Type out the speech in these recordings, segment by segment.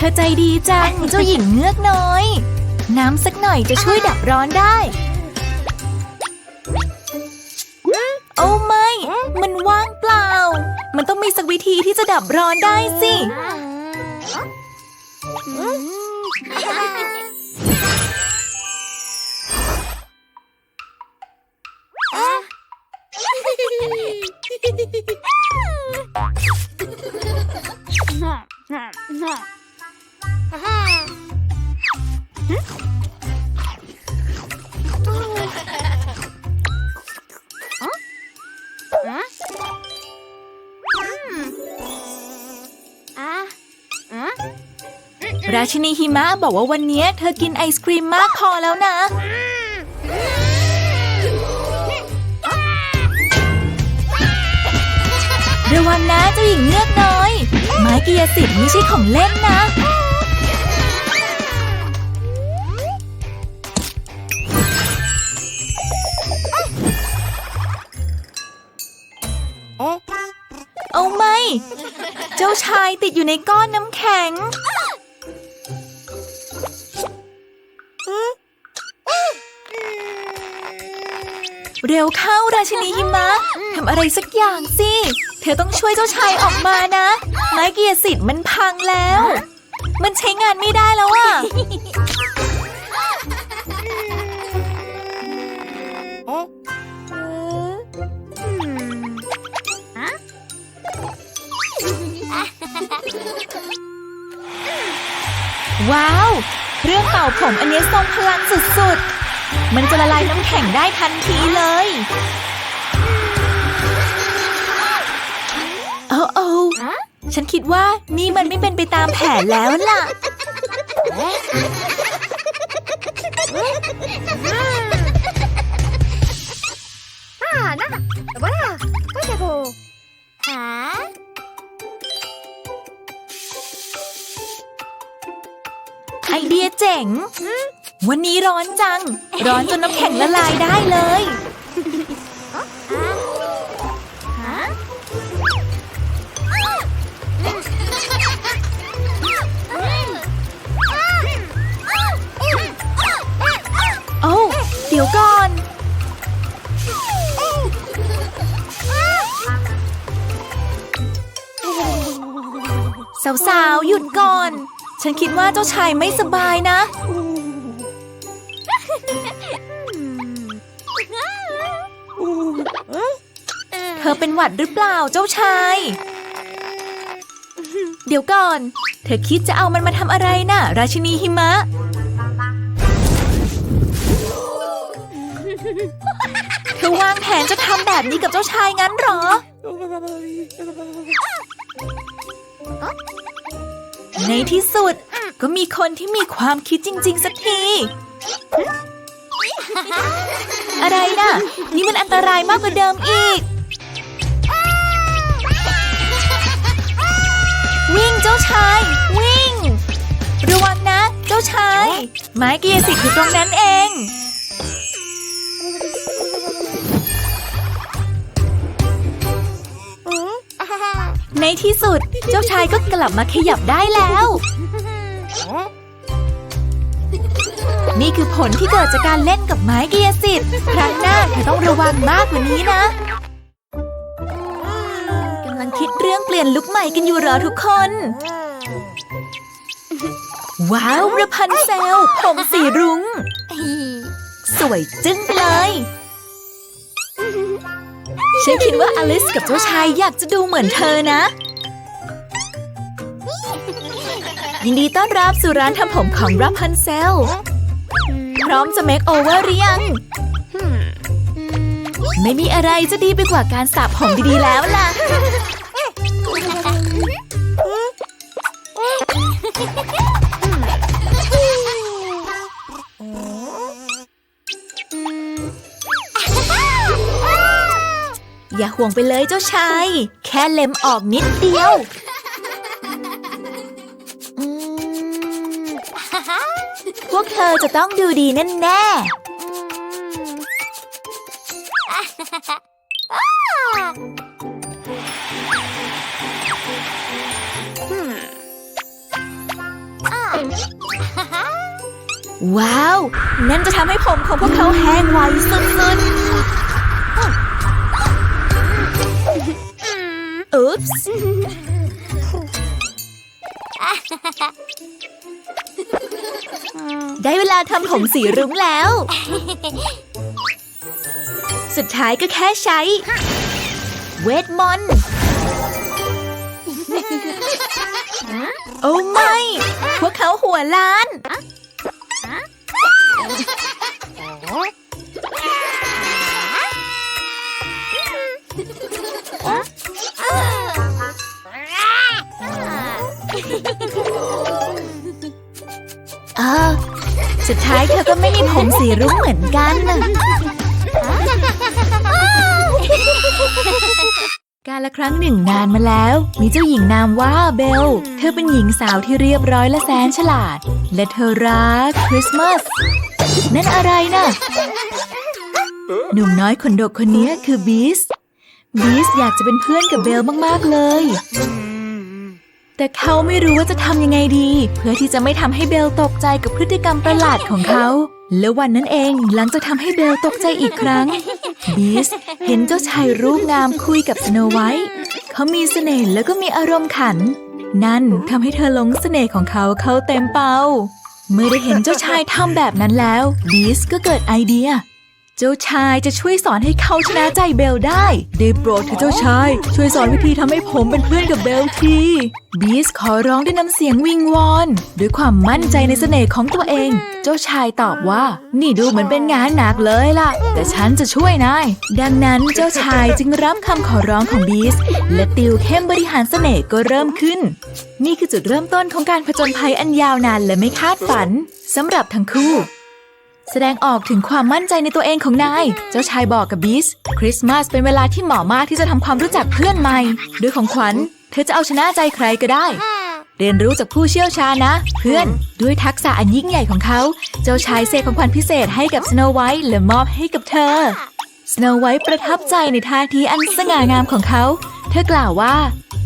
เธอใจดีจัง เจ้าหญิงเงือกน้อย น้ำสักหน่อยจะช่วยดับร้อนได้ โอ้ไม่ มันว่างเปล่า มันต้องมีสักวิธีที่จะดับร้อนได้สิ ราชินีหิมะบอกว่าวันนี้เธอกินไอศครีมมากพอแล้วนะ ระวังนะเจ้าหญิงเงือกน้อย ไม้กียสิทธิ์ไม่ใช่ของเล่นนะ เอาไม่ เจ้าชายติดอยู่ในก้อนน้ำแข็ง เร็วเข้าราชินีหิมะทำอะไรสักอย่างสิ เธอต้องช่วยเจ้าชายออกมานะ ไม้เกียร์สิทธิ์มันพังแล้ว มันใช้งานไม่ได้แล้วอะว้าวเครื่องเป่าผมอันนี้ทรงพลังสุดๆ มันจะละลายน้ำแข็งได้ทันทีเลยเอ้โอ้ฉันคิดว่านี่มันไม่เป็นไปตามแผนแล้วล่ะ ไอเดียเจ๋ง วันนี้ร้อนจัง ร้อนจนน้ำแข็งละลายได้เลย โอ้าเดี๋ยวก่อน สาวๆ หยุดก่อน ฉันคิดว่าเจ้าชายไม่สบายนะ เป็นหวัดหรือเปล่าเจ้าชาย เดี๋ยวก่อน เธอคิดจะเอามันมาทำอะไรน่ะ ราชินีหิมะ เธอวางแผนจะทำแบบนี้กับเจ้าชายงั้นหรอ ในที่สุดก็มีคนที่มีความคิดจริง ๆ สักที อะไรน่ะ นี่มันอันตรายมากกว่าเดิมอีก วิ่งเจ้าชาย วิ่ง ระวังนะ เจ้าชาย ไม้เกียร์สิทธิ์อยู่ตรงนั้นเอง ในที่สุดเจ้าชายก็กลับมาขยับได้แล้ว นี่คือผลที่เกิดจากการเล่นกับไม้เกียร์สิทธิ์ครั้งหน้าเธอต้องระวังมากกว่านี้นะ รื่องเปลี่ยนลุคใหม่กันอยู่หรอทุกคน ว้าวระพันเซลผมสีรุง้ง สวยจึ้งไปเลยฉันคิดว่าอลิสกับเจ้าชายอยากจะดูเหมือนเธอนะ ยินดีต้อนรับสู่ร้านทำผมของรับพันเซล พร้อมจะเมคโอเวอร์หรือยัง ไม่มีอะไรจะดีไปกว่าการสระผมดีๆแล้วล่ะ อย่าห่วงไปเลยเจ้าชาย แค่เล็มออกนิดเดียว พวกเธอจะต้องดูดีแน่ ว้าว นั่นจะทำให้ผมของพวกเขาแห้งไวสุดๆอุ๊ปส์ได้เวลาทำผมสีรุ้งแล้ว สุดท้ายก็แค่ใช้ เวทมนต์โอ้ไม่ พวกเขาหัวล้าน เออสุดท้ายเธอก็ไม่มีผมสีรุ้งเหมือนกัน การละครั้งหนึ่งนานมาแล้ว มีเจ้าหญิงนามว่าเบล เธอเป็นหญิงสาวที่เรียบร้อยและแสนฉลาด และเธอรักคริสต์มาส นั่นอะไรน่ะหนุ่มน้อยขนดกคนนี้คือบีส บีสอยากจะเป็นเพื่อนกับเบลมาก ๆ เลย แต่เขาไม่รู้ว่าจะทำยังไงดี เพื่อที่จะไม่ทำให้เบลตกใจกับพฤติกรรมประหลาดของเขา แล้ววันนั้นเองหลังจากทำให้เบลตกใจอีกครั้งบีสเห็นเจ้าชายรูปงามคุยกับสโนไวท์เขามีเสน่ห์แล้วก็มีอารมณ์ขัน นั่นทำให้เธอหลงเสน่ห์ของเขาเข้าเต็มเป้า เมื่อได้เห็นเจ้าชายทำแบบนั้นแล้วบีสก็เกิดไอเดีย เจ้าชายจะช่วยสอนให้เขาชนะใจเบลได้ ได้โปรดเถอะเจ้าชาย ช่วยสอนวิธีทำให้ผมเป็นเพื่อนกับเบลทีบีสขอร้องด้วยน้ำเสียงวิงวอน ด้วยความมั่นใจในเสน่ห์ของตัวเอง เจ้าชายตอบว่า นี่ดูเหมือนเป็นงานหนักเลยล่ะ แต่ฉันจะช่วยนาย ดังนั้นเจ้าชายจึงรับคำขอร้องของบีส และติวเข้มบริหารเสน่ห์ก็เริ่มขึ้น นี่คือจุดเริ่มต้นของการผจญภัยอันยาวนานและไม่คาดฝันสำหรับทั้งคู่ แสดงออกถึงความมั่นใจในตัวเองของนาย เจ้าชายบอกกับบีสคริสต์มาสเป็นเวลาที่เหมาะมากที่จะทำความรู้จักเพื่อนใหม่ ด้วยของขวัญ เธอจะเอาชนะใจใครก็ได้ เรียนรู้จากผู้เชี่ยวชาญนะ เพื่อน ด้วยทักษะอันยิ่งใหญ่ของเขา เจ้าชายเสกของขวัญพิเศษให้กับสโนไวท์และมอบให้กับเธอ สโนไวท์ประทับใจในท่าทีอันสง่างามของเขา เธอกล่าวว่า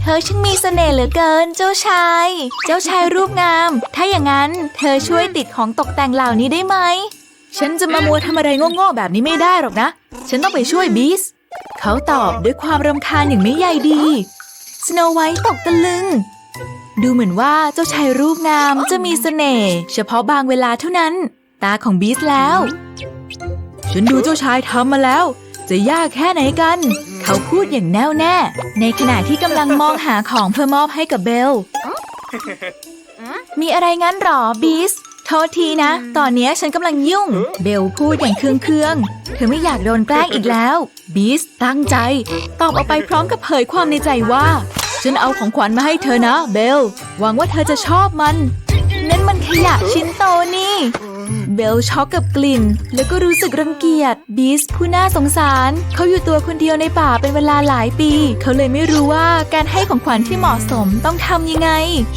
เธอช่างมีเสน่ห์เหลือเกินเจ้าชาย เจ้าชายรูปงาม ถ้าอย่างนั้น เธอช่วยติดของตกแต่งเหล่านี้ได้ไหม ฉันจะมามัวทำอะไรโง่ๆแบบนี้ไม่ได้หรอกนะ ฉันต้องไปช่วยบีส เขาตอบด้วยความรำคาญอย่างไม่ใยดีสโนไวท์ตกตะลึง ดูเหมือนว่าเจ้าชายรูปงามจะมีเสน่ห์เฉพาะบางเวลาเท่านั้น ตาของบีสแล้ว ฉันดูเจ้าชายทำมาแล้ว จะยากแค่ไหนกัน เขาพูดอย่างแน่วแน่ ในขณะที่กำลังมองหาของเพื่อมอบให้กับเบล มีอะไรงั้นหรอบีส ทษทีนะ ตอนเนี้ยฉันกำลังยุ่ง เบลพูดอย่างเคืองๆ เธอไม่อยากโดนแกล้งอีกแล้ว บีสตั้งใจ ตอบออกไปพร้อมกับเผยความในใจว่า ฉันเอาของขวัญมาให้เธอนะ เบล หวังว่าเธอจะชอบมัน นั่นมันขยะชิ้นโตนี่ เบลช็อกกับกลิ่น แล้วก็รู้สึกรังเกียจบีสผู้น่าสงสาร เขาอยู่ตัวคนเดียวในป่าเป็นเวลาหลายปี เขาเลยไม่รู้ว่าการให้ของขวัญที่เหมาะสมต้องทำยังไง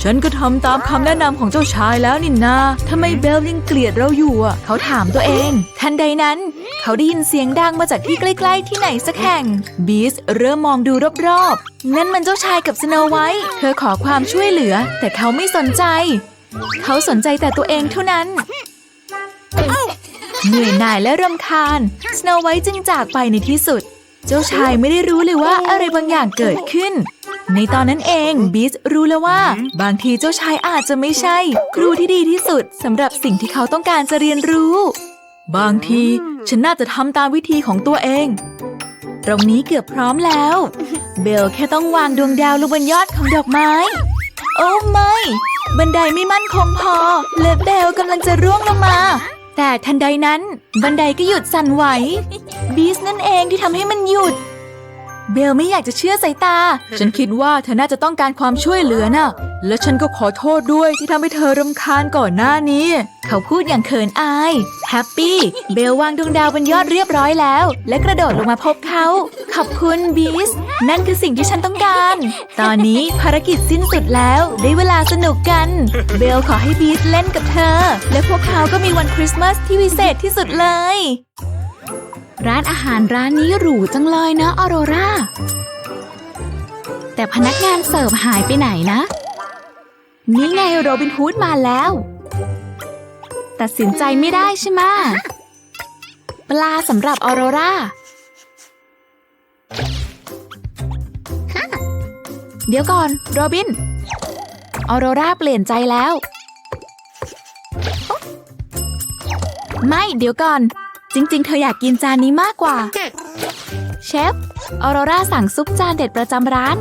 ฉันก็ทำตามคำแนะนำของเจ้าชายแล้วนี่นาทำไมเบลยังเกลียดเราอยู่อะเขาถามตัวเอง ทันใดนั้น เขาได้ยินเสียงดังมาจากที่ใกล้ๆ ที่ไหนสักแห่งบีสเริ่มมองดูรอบๆนั่นมันเจ้าชายกับสโนไวท์เธอขอความช่วยเหลือ แต่เขาไม่สนใจ เขาสนใจแต่ตัวเองเท่านั้น เหนื่อยหน่ายและรำคาญ สโนไวท์จึงจากไปในที่สุด เจ้าชายไม่ได้รู้เลยว่าอะไรบางอย่างเกิดขึ้น ในตอนนั้นเองบีสรู้แล้วว่า บางทีเจ้าชายอาจจะไม่ใช่ ครูที่ดีที่สุดสำหรับสิ่งที่เขาต้องการจะเรียนรู้ บางทีฉันน่าจะทำตามวิธีของตัวเอง ตรงนี้เกือบพร้อมแล้ว เบลแค่ต้องวางดวงดาวลงบนยอดของดอกไม้ โอ้ไม่ บันไดไม่มั่นคงพอ และเบลกำลังจะร่วงลงมา แต่ทันใดนั้นบันไดก็หยุดสั่นไหว บีสนั่นเองที่ทำให้มันหยุด เบลไม่อยากจะเชื่อสายตา ฉันคิดว่าเธอน่าจะต้องการความช่วยเหลือน่ะ และฉันก็ขอโทษด้วยที่ทำให้เธอรำคาญก่อนหน้านี้ เขาพูดอย่างเขินอาย แฮปปี้ เบลวางดวงดาวบนยอดเรียบร้อยแล้ว และกระโดดลงมาพบเขา ขอบคุณบีส นั่นคือสิ่งที่ฉันต้องการ ตอนนี้ภารกิจสิ้นสุดแล้ว ได้เวลาสนุกกัน เบลขอให้บีสเล่นกับเธอ และพวกเขาก็มีวันคริสต์มาสที่วิเศษที่สุดเลย ร้านอาหารร้านนี้หรูจังเลยนะออโรราแต่พนักงานเสิร์ฟหายไปไหนนะ นี่ไงโรบินฮูดมาแล้วแต่ตัดสินใจไม่ได้ใช่ไหมปลาสำหรับออโรราเดี๋ยวก่อน โรบิน ออโรราเปลี่ยนใจแล้ว ไม่ เดี๋ยวก่อน จริง ๆ เธออยากกินจานนี้มากกว่า เชฟ ออโรราสั่งซุปจานเด็ดประจำร้าน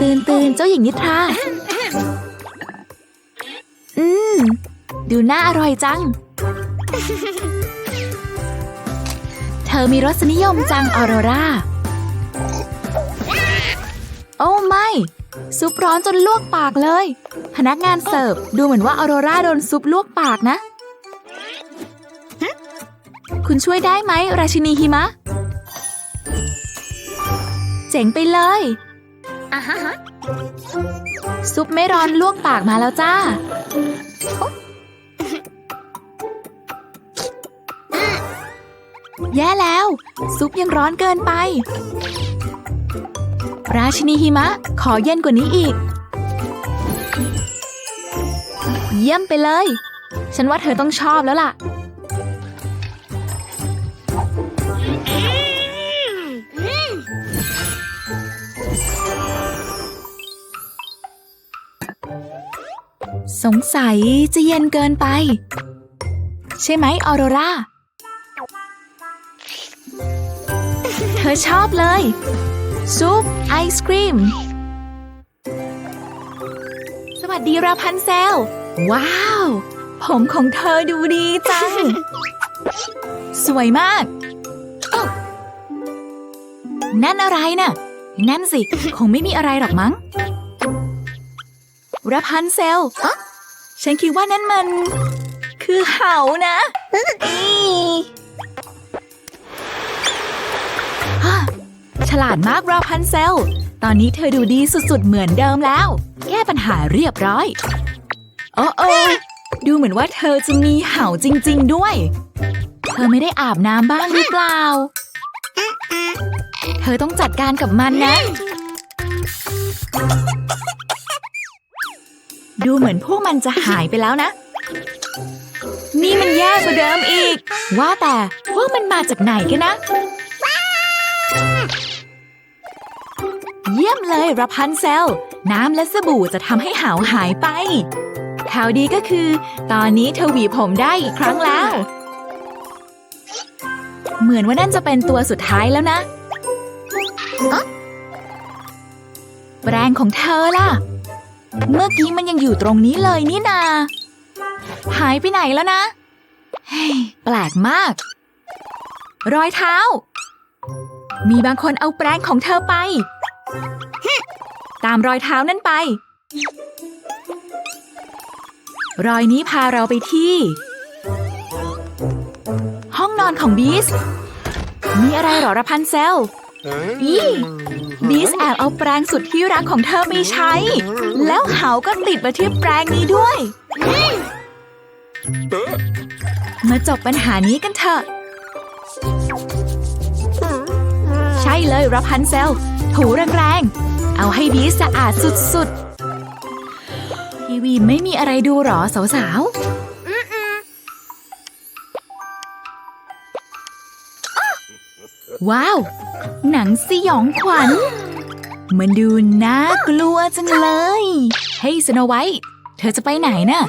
ตื่นตื่นเจ้าหญิงนิทรา อืม ดูน่าอร่อยจัง เธอมีรสนิยมจังออโรรา โอ้ไม่ ซุปร้อนจนลวกปากเลย พนักงานเสิร์ฟดูเหมือนว่าออโรราโดนซุปลวกปากนะ คุณช่วยได้ไหม ราชินีหิมะ เจ๋งไปเลยอะฮะฮะซุปไม่ร้อนลวกปากมาแล้วจ้า แย่แล้ว ซุปยังร้อนเกินไป ราชินีหิมะ ขอเย็นกว่านี้อีก เยี่ยมไปเลย ฉันว่าเธอต้องชอบแล้วล่ะ สงสัยจะเย็นเกินไป ใช่ไหมออโรรา เธอชอบเลย ซุป ไอศครีม สวัสดีราพันเซล ว้าว ผมของเธอดูดีจัง สวยมากอ๊ะนั่นอะไรน่ะ นั่นสิ คงไม่มีอะไรหรอกมั้งราพันเซล ฉันคิดว่านั่นมัน คือเหานะอี ลาดมากราพันเซล ตอนนี้เธอดูดีสุดๆเหมือนเดิมแล้ว แก้ปัญหาเรียบร้อย โอ้โอดูเหมือนว่าเธอจะมีเห่าจริง ๆ ด้วย เธอไม่ได้อาบน้ำบ้างหรือเปล่า เธอต้องจัดการกับมันนะ ดูเหมือนพวกมันจะหายไปแล้วนะ นี่มันแย่กว่าเดิมอีก ว่าแต่พวกมันมาจากไหนกันนะ เยี่ยมเลยรับพันเซล น้ำและสบู่จะทำให้หาวหายไปข่าวดีก็คือ ตอนนี้เธอหวีผมได้อีกครั้งแล้ว เหมือนว่านั่นจะเป็นตัวสุดท้ายแล้วนะอ๊ะแปรงของเธอล่ะ เมื่อกี้มันยังอยู่ตรงนี้เลยนี่นา หายไปไหนแล้วนะ เฮ้ย แปลกมาก รอยเท้า มีบางคนเอาแปรงของเธอไป ตามรอยเท้านั่นไป รอยนี้พาเราไปที่ ห้องนอนของบีส มีอะไรเหรอระพันเซลอีบีสแอบเอาแปรงสุดที่รักของเธอไปใช้ แล้วเหาก็ติดมาที่แปรงนี้ด้วย มาจบปัญหานี้กันเถอะ ใช่เลยรับพันเซล ถูแรงๆ เอาให้บีสสะอาดสุดๆ ทีวีไม่มีอะไรดูหรอสาวๆ ว้าว หนังสยองขวัญ มันดูน่ากลัวจังเลย เฮ้ยสโนไวท์เธอจะไปไหนน่ะ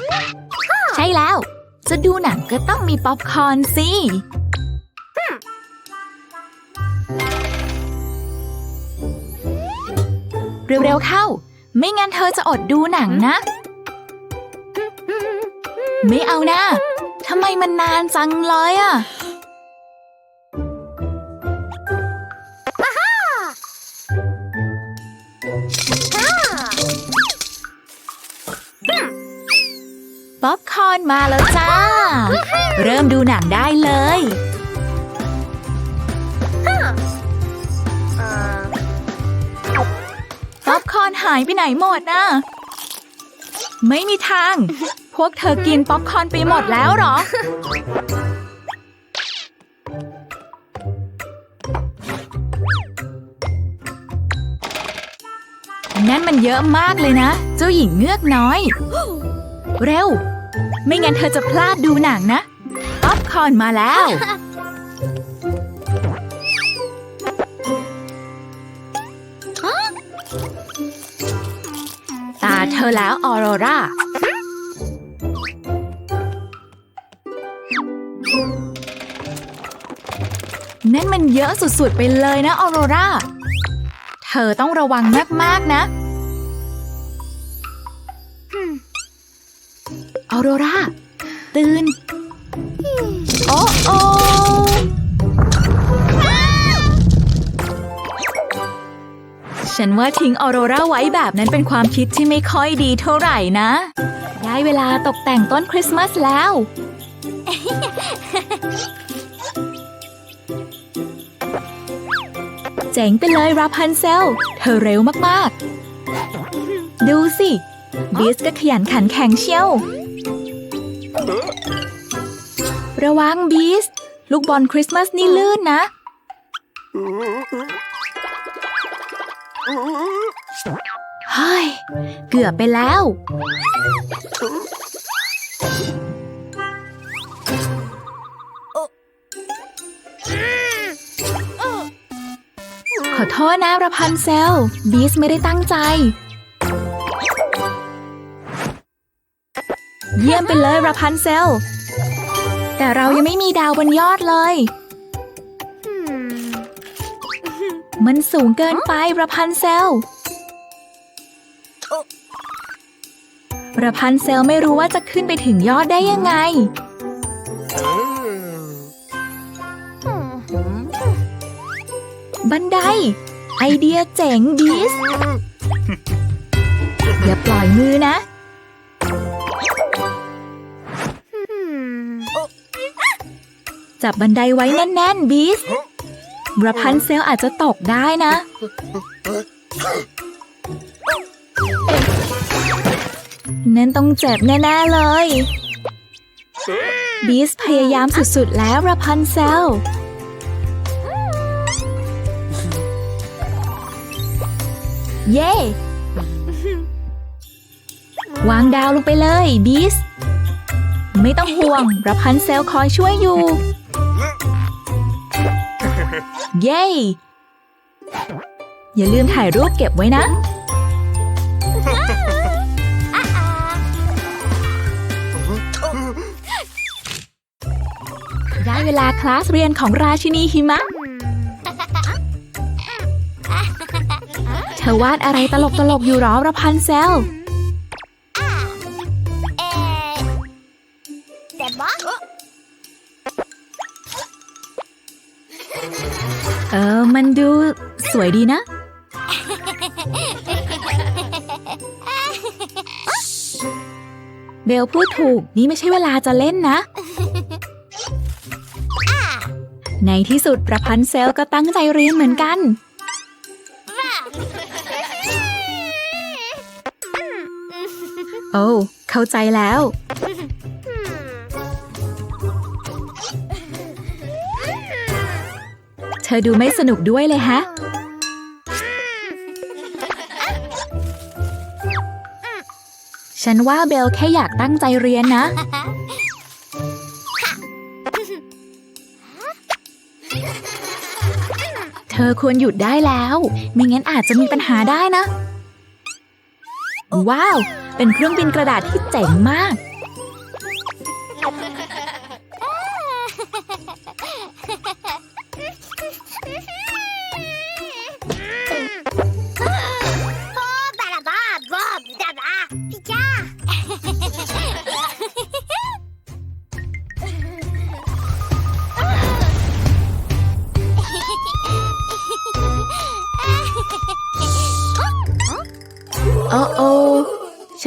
ใช่แล้ว จะดูหนังก็ต้องมีป๊อปคอร์นสิ เร็วๆเข้า ไม่งั้นเธอจะอดดูหนังนะ ไม่เอานะทำไมมันนานจังเลยอะป๊อปคอร์นมาแล้วจ้า เริ่มดูหนังได้เลย หายไปไหนหมดน่ะ ไม่มีทาง พวกเธอกินป๊อปคอร์นไปหมดแล้วเหรอ นั่นมันเยอะมากเลยนะ เจ้าหญิงเงือกน้อย เร็ว ไม่งั้นเธอจะพลาดดูหนังนะ ป๊อปคอร์นมาแล้ว อแล้วออโรรานั่นมันเยอะสุดๆไปเลยนะออโรราเธอต้องระวังมากๆนะออโรราตื่น โอ้โอ ฉันว่าทิ้งออโรราไว้แบบนั้นเป็นความคิดที่ไม่ค่อยดีเท่าไหร่นะ ได้เวลาตกแต่งต้นคริสต์มาสแล้ว เจ๋งไปเลยราพันเซล เธอเร็วมากๆ ดูสิ บีสก็ขยันขันแข็งเชียว ระวังบีส ลูกบอลคริสต์มาสนี่ลื่นนะ เฮ้ย เกือบไปแล้ว ขอโทษนะราพันเซล บีสไม่ได้ตั้งใจ เยี่ยมไปเลยราพันเซล แต่เรายังไม่มีดาวบนยอดเลย มันสูงเกินไปปราพันเซลปราพันเซลไม่รู้ว่าจะขึ้นไปถึงยอดได้ยังไง บันได ไอเดียเจ๋งบีสอย่าปล่อยมือนะ จับบันไดไว้แน่น ๆบีส ราพันเซลอาจจะตกได้นะ นั่นต้องเจ็บแน่ๆเลย บีสพยายามสุดๆแล้วราพันเซลเย้วางดาวลงไปเลยบีส ไม่ต้องห่วงราพันเซลคอยช่วยอยู่ เย้ อย่าลืมถ่ายรูปเก็บไว้นะ ได้เวลาคลาสเรียนของราชินีหิมะ เธอวาดอะไรตลกๆอยู่หรอระพันเซล ดูสวยดีนะ เบลพูดถูกนี่ไม่ใช่เวลาจะเล่นนะ ในที่สุดประพันธ์เซลก็ตั้งใจเรียนเหมือนกัน โอ้เข้าใจแล้ว เธอดูไม่สนุกด้วยเลยฮะ ฉันว่าเบลแค่อยากตั้งใจเรียนนะ เธอควรหยุดได้แล้ว ไม่งั้นอาจจะมีปัญหาได้นะ ว้าว เป็นเครื่องบินกระดาษที่เจ๋งมาก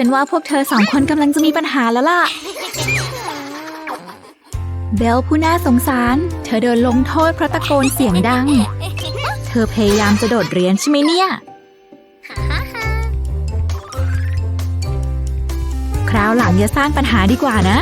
ฉันว่าพวกเธอสองคนกำลังจะมีปัญหาแล้วล่ะ เบลผู้น่าสงสาร เธอเดินลงโทษเพราะตะโกนเสียงดัง เธอพยายามจะโดดเรียนใช่ไหมเนี่ย คราวหลังอย่าสร้างปัญหาดีกว่านะ